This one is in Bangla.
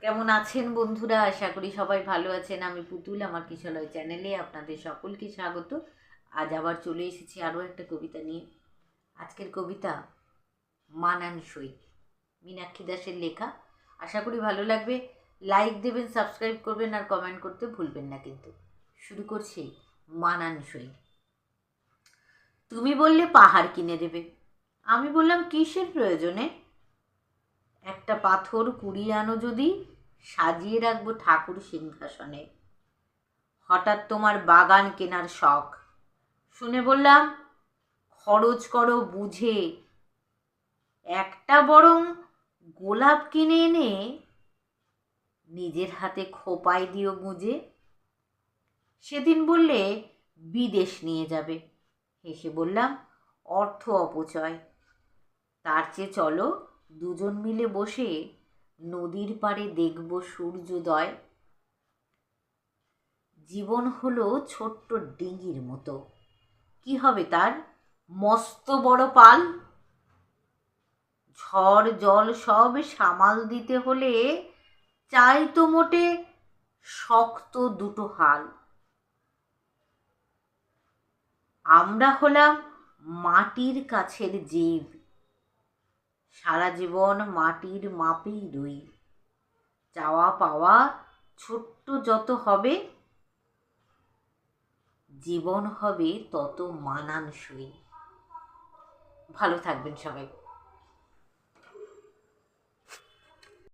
কেমন আছেন বন্ধুরা? আশা করি সবাই ভালো আছেন। আমি পুতুল, আমার কিশলয় চ্যানেলে আপনাদের সকলকে স্বাগত। আজ আবার চলে এসেছি আরও একটা কবিতা নিয়ে। আজকের কবিতা মানানসই, মীনাক্ষী দাসের লেখা। আশা করি ভালো লাগবে। লাইক দেবেন, সাবস্ক্রাইব করবেন আর কমেন্ট করতে ভুলবেন না কিন্তু। শুরু করছি মানানসই। তুমি বললে পাহাড় কিনে দেবে। আমি বললাম, কিসের প্রয়োজনে? একটা পাথর কুড়িয়ে আনো যদি, সাজিয়ে রাখব ঠাকুর সিংহাসনে। হঠাৎ তোমার বাগান কেনার শখ। শুনে বললাম, খরচ করো বুঝে। একটা বরং গোলাপ কিনে এনে নিজের হাতে খোপায় দিও গুঁজে। সেদিন বললে, বিদেশ নিয়ে যাবে। হেসে বললাম, অর্থ অপচয়। তার চেয়ে চলো দুজন মিলে বসে নদীর পাড়ে দেখব সূর্যোদয়। জীবন হলো ছোট্ট ডিঙির মতো। কি হবে তার? মস্ত বড় পাল? ঝড় জল সব সামাল দিতে হলে চাই তো মোটে শক্ত দুটো হাল। আমরা হলাম মাটির কাছের জীব। সারা জীবন মাটির মাপেই রই। চাওয়া পাওয়া ছোট্ট যত হবে, জীবন হবে তত মানানসই। ভালো থাকবেন সবাই।